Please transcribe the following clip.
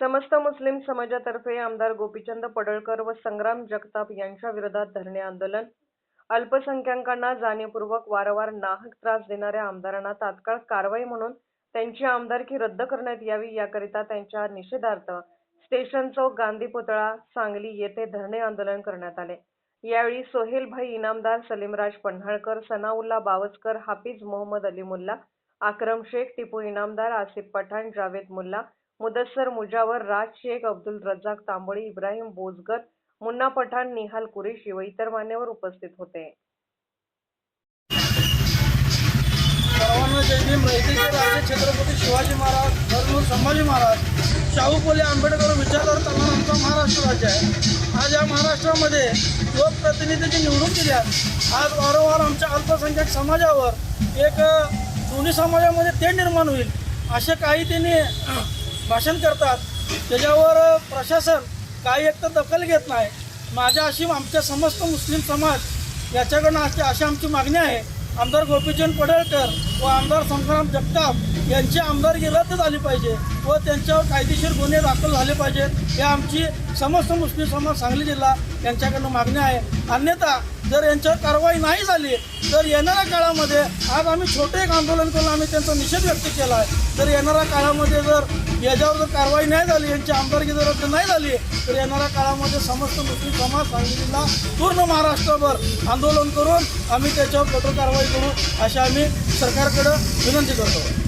समस्त मुस्लिम समाजातर्फे आमदार गोपीचंद पडळकर व संग्राम जगताप यांच्या विरोधात धरणे आंदोलन. अल्पसंख्याकांना जाणीवपूर्वक वारंवार नाहक त्रास देणाऱ्या आमदारांना तात्काळ कारवाई म्हणून त्यांची आमदारकी रद्द करण्यात यावी याकरिता त्यांच्या निषेधार्थ स्टेशन चौक गांधी पुतळा सांगली येथे धरणे आंदोलन करण्यात आले. यावेळी सोहेलभाई इनामदार सलीमराज पन्हाळकर सनाउल्ला बावस्कर हाफिज मोहम्मद अली मुल्ला आक्रम शेख टिपू इनामदार आसिफ पठाण जावेद मुल्ला मुदस्सर मुजावर राज शेख अब्दुल रज्जाक तांबोळी इब्राहिम बोजगर मुन्ना पठाण निहाल कुरेशी व इतर मान्यवर उपस्थित होते. सर्वांना जय भीम. राजे छत्रपती शिवाजी महाराज धर्मवीर संभाजी महाराज शाहू फुले आंबेडकर विचारधार करणारा आमचा महाराष्ट्र राज्य आहे. आज या महाराष्ट्रामध्ये लोकप्रतिनिधीची निवडून दिल्यात आज वारंवार आमच्या अल्पसंख्याक समाजावर एक दोन्ही समाजामध्ये ते निर्माण होईल असे काही त्यांनी भाषण करतात. त्याच्यावर प्रशासन काही एक तर दखल घेत नाही. माझ्या अशी आमच्या समस्त मुस्लिम समाज याच्याकडनं अशी अशी आमची मागणी आहे. आमदार गोपीचंद पडळकर व आमदार संग्राम जगताप यांची आमदारकी रद्द झाली पाहिजे व त्यांच्यावर कायदेशीर गुन्हे दाखल झाले पाहिजेत. हे आमची समस्त मुस्लिम समाज सांगली जिल्हा यांच्याकडनं मागणी आहे. अन्यथा जर यांच्यावर कारवाई नाही झाली तर येणाऱ्या काळामध्ये आज आम्ही छोटे एक आंदोलन करून आम्ही त्यांचा निषेध व्यक्त केला आहे. तर येणाऱ्या काळामध्ये जर याच्यावर जर कारवाई नाही झाली यांची आमदारकी जर रद्द नाही झाली तर येणाऱ्या काळामध्ये समस्त मुस्लिम समाज सांगलीला पूर्ण महाराष्ट्रभर आंदोलन करून आम्ही त्याच्यावर कठोर कारवाई करू अशी आम्ही सरकारकडं विनंती करतो.